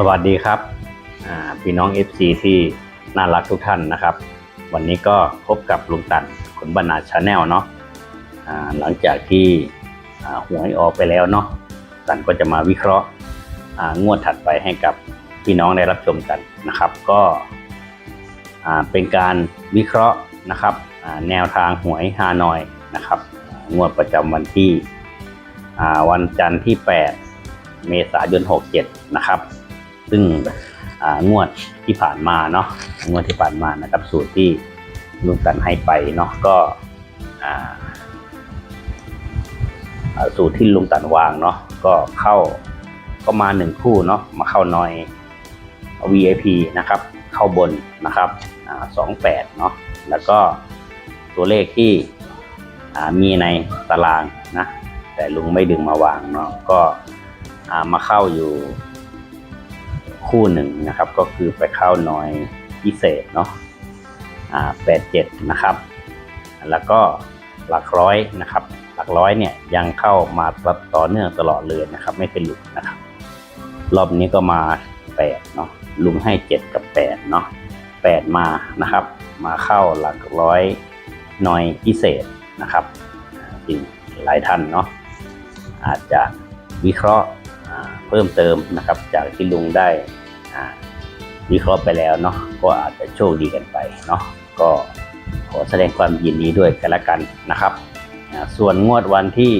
สวัสดีครับพี่น้อง FC ที่น่ารักทุกท่านนะครับ วันนี้ก็พบกับลุงตันขนบรรณาชาแนลเนาะหลังจากที่หวยออกไปแล้วเนาะตันก็จะมาวิเคราะห์งวดถัดไปให้กับพี่น้องได้รับชมกันนะครับ ก็เป็นการวิเคราะห์นะครับแนวทางหวยฮานอยนะครับ งวดประจำวันที่วันจันทร์ที่ 8 เมษายน 67 นะครับ ซึ่งงวดที่ผ่านมาเนาะงวดที่ผ่านมานะครับสูตรที่ลุงตันให้ไปเนาะก็สูตรที่ลุงตันวางเนาะก็เข้าก็มาหนึ่งคู่เนาะมาเข้าน้อย VIP นะครับ เข้าบนนะครับสองแปดเนาะแล้วก็ตัวเลขที่มีในตารางนะแต่ลุงไม่ดึงมาวางเนาะก็มาเข้าอยู่ คู่หนึ่งนะครับก็คือไปเข้าน้อยพิเศษเนาะอ่าแปดเจ็ดนะครับ แล้วก็หลักร้อยนะครับ หลักร้อยเนี่ยยังเข้ามาต่อเนื่องตลอดเลยนะครับ ไม่เคยหลุดนะครับ รอบนี้ก็มาแปดเนาะลุงให้เจ็ดกับแปดเนาะแปดมานะครับ มาเข้าหลักร้อยน้อยพิเศษนะครับจริงหลายท่านเนาะอาจจะวิเคราะห์ เพิ่มเติมนะครับ จากที่ลุงได้วิเคราะห์ไปแล้วเนาะก็อาจจะโชคดีกันไปเนาะก็ขอแสดงความยินดีด้วยกันละกันนะครับ ส่วนงวดวันที่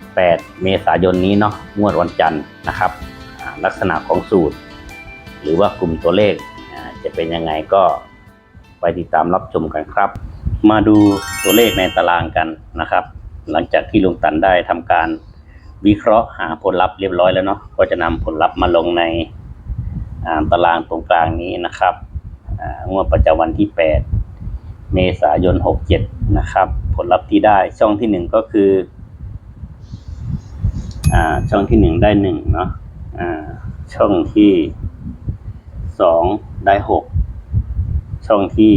8 เมษายนนี้เนาะงวดวันจันทร์นะครับลักษณะของสูตร หรือว่ากลุ่มตัวเลขจะเป็นยังไงก็ไปติดตามรับชมกันครับ มาดูตัวเลขในตารางกันนะครับ หลังจากที่ลุงตันได้ทำการ วิเคราะห์หาผลลัพธ์เรียบร้อยแล้วเนาะก็จะนำผลลัพธ์มาลงในตารางตรงกลางนี้นะครับงวดประจำวันที่ 8 เมษายน 67 นะครับ ผลลัพธ์ที่ได้ช่องที่ 1 ก็คืออช่องที่ 1 ได้1เนาะช่องที่ 2 ได้ 6 ช่องที่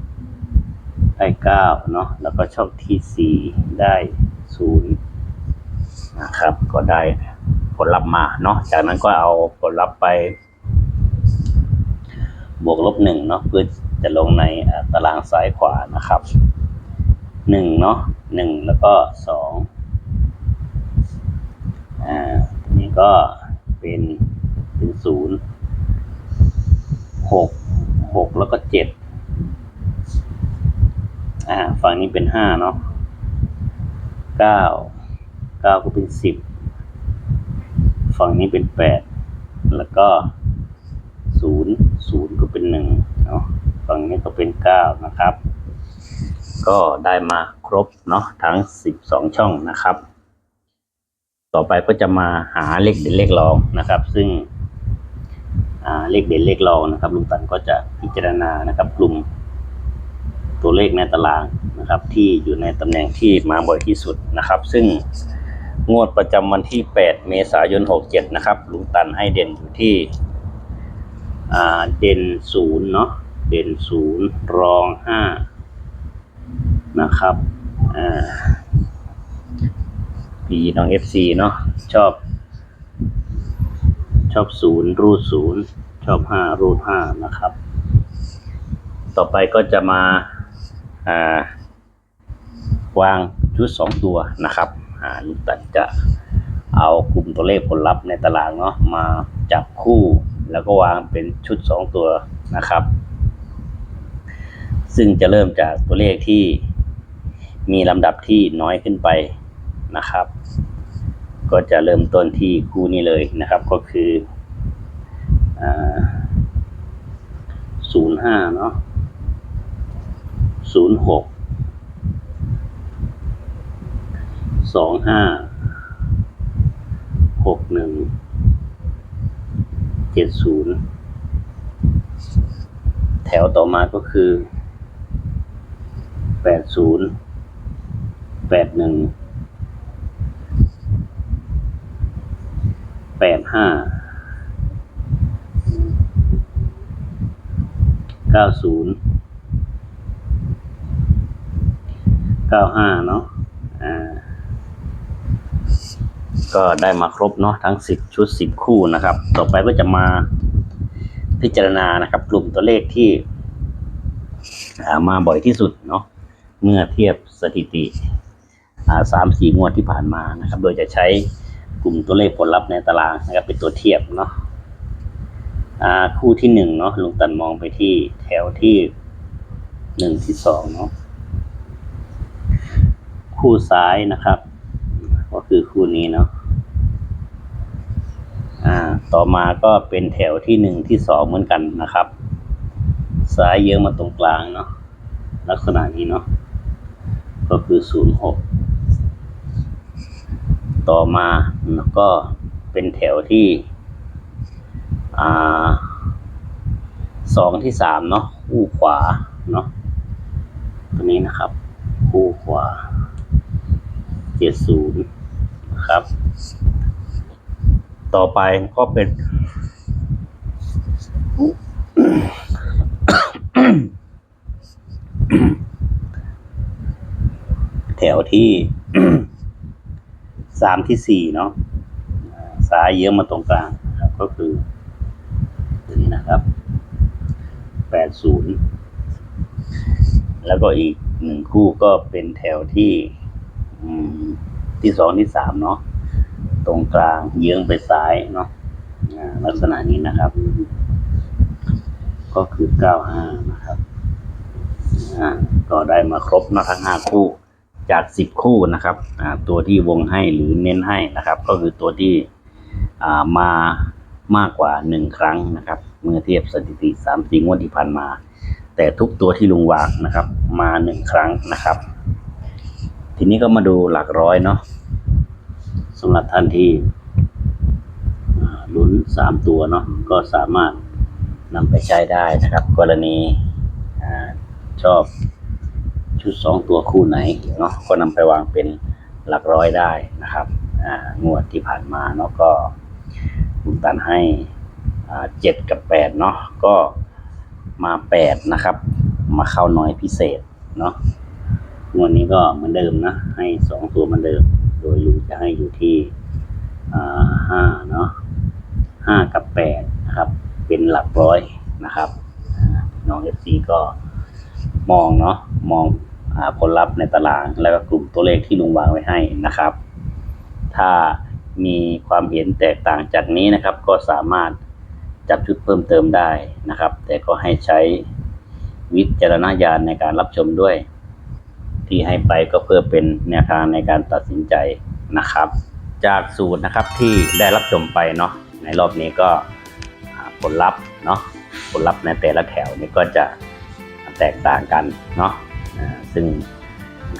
3 ได้9เนาะแล้วก็ช่องที่ 4 ได้0 นะครับ ก็ได้ผลลัพธ์มาเนาะจากนั้นก็เอาผลลัพธ์ไป บวกลบหนึ่งเนาะเพื่อจะลงในตารางซ้ายขวานะครับหนึ่งเนาะหนึ่งแล้วก็สองอ่านนี้ก็เป็นเป็นศูนย์หกหกแล้วก็เจ็ดอ่าฝั่งนี้เป็นห้าเนาะเก้า เก้าก็เป็นสิบฝั่งนี้เป็นแปดแล้วก็ศูนย์ศูนย์ก็เป็นหนึ่งเนาะฝั่งนี้ก็เป็นเก้านะครับ ก็ได้มาครบเนาะทั้งสิบสองช่องนะครับ ต่อไปก็จะมาหาเลขเด่นเลขรองนะครับ ซึ่งเลขเด่นเลขรองนะครับลุงตันก็จะพิจารณานะครับ กลุ่มตัวเลขในตารางนะครับ ที่อยู่ในตำแหน่งที่มาบ่อยที่สุดนะครับ ซึ่ง งวดประจำวันที่ 8 เมษายน 67 นะครับลุงตันให้เด่นอยู่ที่ อ่า เด่นศูนย์เนาะ เด่นศูนย์รองห้านะครับ อ่าพี่น้อง FC เนาะ ชอบ ชอบศูนย์รูดศูนย์ชอบห้ารูดห้านะครับ ต่อไปก็จะมา อ่า วางชุดสองตัวนะครับ หารก็จะเอากลุ่มตัวเลขผลลัพธ์ในตลาดเนาะมาจับคู่ แล้วก็วางเป็นชุด 2 ตัวนะครับ ซึ่งจะเริ่มจากตัวเลขที่มีลำดับที่น้อยขึ้นไปนะครับ ก็จะเริ่มต้นที่คู่นี้เลยนะครับ ก็คือ05เนาะ06 สองห้าหกหนึ่งเจ็ดศูนย์แถวต่อมาก็คือแปดศูนย์แปดหนึ่งแปดห้าเก้าศูนย์เก้าห้าเนาะอ่า ก็ได้มาครบเนาะทั้งสิบชุดสิบคู่นะครับ ต่อไปก็จะมาพิจารณานะครับ กลุ่มตัวเลขที่ามาบ่อยที่สุดเนาะเมื่อเทียบสถิติสามสี่งวดที่ผ่านมานะครับ โดยจะใช้กลุ่มตัวเลขผลลัพธ์ในตารางนะครับเป็นตัวเทียบเนาะคู่ที่หนึ่งเนาะลุงตันมองไปที่แถวที่หนึ่งที่สองเนาะคู่ซ้ายนะครับ ก็คือคู่นี้เนาะ อ่าต่อมาก็เป็นแถวที่หนึ่งที่สองเหมือนกันนะครับ ซ้ายเยอะมาตรงกลางเนาะลักษณะนี้เนาะก็คือศูนย์หกต่อมาแล้วก็เป็นแถวที่อ่าสองที่สามเนาะคู่ขวาเนาะตัวนี้นะครับ คู่ขวาเจ็ดศูนย์ครับ ต่อไปก็เป็น แถวที่สามที่สี่เนาะอ่าซ้ายเยอะมาตรงกลางครับก็คือตัวนี้นะครับแปดศูนย์แล้วก็อีกหนึ่งคู่ก็เป็นแถวที่ที่สองที่สามเนาะ ตรงกลาง เยื้องไปซ้ายเนาะลักษณะนี้นะครับ ก็คือเก้าห้านะครับก็ได้มาครบนะทั้งห้าคู่จากสิบคู่นะครับตัวที่วงให้หรือเน้นให้นะครับ ก็คือตัวที่มามากกว่าหนึ่งครั้งนะครับ เมื่อเทียบสถิติสามสี่งวดที่ผ่านมา แต่ทุกตัวที่ลุงวางนะครับ มาหนึ่งครั้งนะครับ ทีนี้ก็มาดูหลักร้อยเนาะ สำหรับท่านที่ลุ้นสามตัวเนาะก็สามารถนำไปใช้ได้นะครับ กรณีอชอบชุดสองตัวคู่ไหนเนาะก็นำไปวางเป็นหลักร้อยได้นะครับงวดที่ผ่านมาเนาะก็ลุงตันให้เจ็ดกับแปดเนาะก็มาแปดนะครับ มาเข้าน้อยพิเศษเนาะงวดนี้ก็เหมือนเดิมนะ ให้สองตัวเหมือนเดิม โดยลุงจะให้อยู่ที่ห้าเนาะห้ากับแปดนะครับ เป็นหลักร้อยนะครับน้องเอฟซีก็มองเนาะมองอผลลัพธ์ในตาราง แล้วก็กลุ่มตัวเลขที่ลุงวางไว้ให้นะครับ ถ้ามีความเห็นแตกต่างจากนี้นะครับ ก็สามารถจับชุดเพิ่มเติมได้นะครับ แต่ก็ให้ใช้วิจารณญาณในการรับชมด้วย ที่ให้ไปก็เพื่อเป็นแนวทางในการตัดสินใจนะครับ จากสูตรนะครับที่ได้รับชมไปเนาะในรอบนี้ก็ผลลัพธ์เนาะผลลัพธ์ในแต่ละแถวนี่ก็จะแตกต่างกันเนาะซึ่ง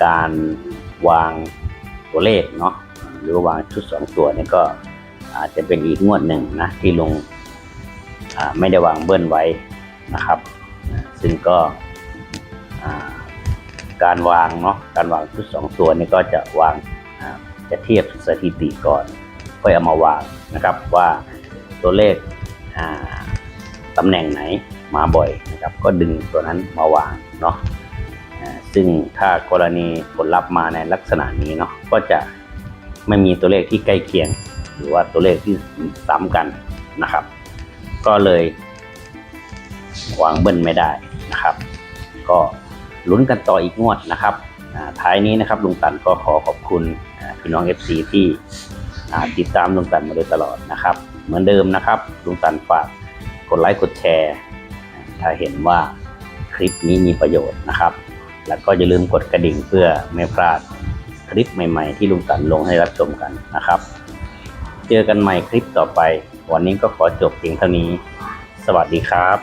การวางตัวเลขเนาะหรือว่าวางชุดสองตัวนี่ก็อาจจะเป็นอีกงวดหนึ่งนะที่ลงไม่ได้วางเบิ้ลไว้นะครับ ซึ่งก็ การวางเนาะการวางชุดสองตัวนี่ก็จะวางจะเทียบสถิติก่อนค่อยเอามาวางนะครับว่าตัวเลขตำแหน่งไหนมาบ่อยนะครับ ก็ดึงตัวนั้นมาวางเนาะซึ่งถ้ากรณีผลลัพธ์มาในลักษณะนี้เนาะก็จะไม่มีตัวเลขที่ใกล้เคียง หรือว่าตัวเลขที่ซ้ำกันนะครับ ก็เลยวางเบิ้ลไม่ได้นะครับ ก็ ลุ้นกันต่ออีกงวดนะครับท้ายนี้นะครับลุงตันก็ขอขอบคุณพี่น้อง FC ที่อ่ติดตามลุงตันมาโดยตลอดนะครับ เหมือนเดิมนะครับลุงตันฝากกดไลค์กดแชร์ ถ้าเห็นว่าคลิปนี้มีประโยชน์นะครับ แล้วก็อย่าลืมกดกระดิ่งเพื่อไม่พลาดคลิปใหม่ ๆ ที่ลุงตันลงให้รับชมกันนะครับ เจอกันใหม่คลิปต่อไป วันนี้ก็ขอจบเพียงเท่านี้ สวัสดีครับ